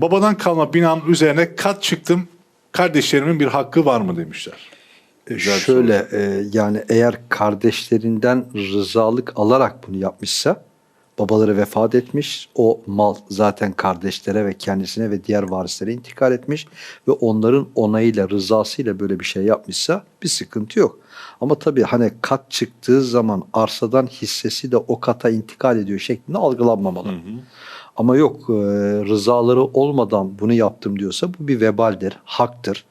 Babadan kalma binanın üzerine kat çıktım. Kardeşlerimin bir hakkı var mı demişler. Güzel bir Şöyle e, yani eğer kardeşlerinden rızalık alarak bunu yapmışsa babaları vefat etmiş. O mal zaten kardeşlere ve kendisine ve diğer varislere intikal etmiş ve onların onayıyla rızasıyla böyle bir şey yapmışsa bir sıkıntı yok. Ama tabii hani kat çıktığı zaman arsadan hissesi de o kata intikal ediyor şeklinde algılanmamalı. Ama yok rızaları olmadan bunu yaptım diyorsa bu bir vebaldir, haktır.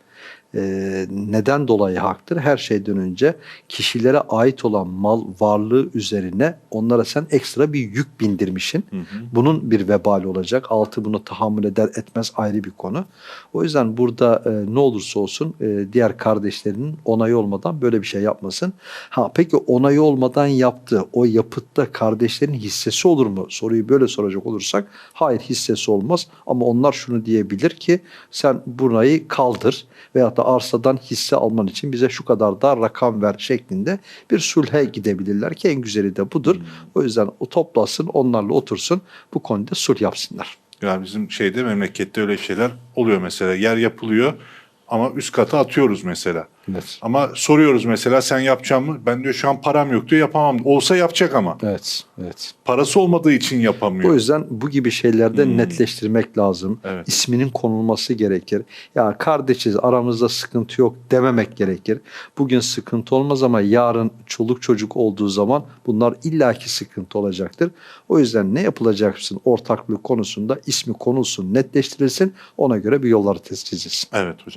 E, neden dolayı haktır? Her şeyden önce kişilere ait olan mal varlığı üzerine onlara sen ekstra bir yük bindirmişsin. Bunun bir vebali olacak. Altı bunu tahammül eder etmez ayrı bir konu. O yüzden burada e, ne olursa olsun e, diğer kardeşlerinin onayı olmadan böyle bir şey yapmasın. Ha peki onayı olmadan yaptı. O yapıtta kardeşlerin hissesi olur mu? Soruyu böyle soracak olursak hayır hissesi olmaz. Ama onlar şunu diyebilir ki sen burayı kaldır veyahut da arsadan hisse alman için bize şu kadar da rakam ver şeklinde bir sulhe gidebilirler ki en güzeli de budur. O yüzden o toplasın onlarla otursun bu konuda sulh yapsınlar. Yani bizim şeyde memlekette öyle şeyler oluyor mesela. Yer yapılıyor ama üst kata atıyoruz mesela. Evet. Ama soruyoruz mesela sen yapacak mı? Ben diyor şu an param yok diyor yapamam. Olsa yapacak ama. Evet, evet. Parası olmadığı için yapamıyor. O yüzden bu gibi şeylerde netleştirmek lazım. Evet. İsminin konulması gerekir. Ya kardeşiz aramızda sıkıntı yok dememek gerekir. Bugün sıkıntı olmaz ama yarın çoluk çocuk olduğu zaman bunlar illaki sıkıntı olacaktır. O yüzden ne yapılacaksın ortaklık konusunda ismi konulsun, netleştirilsin. Ona göre bir yolları tespit edilsin. Evet hocam.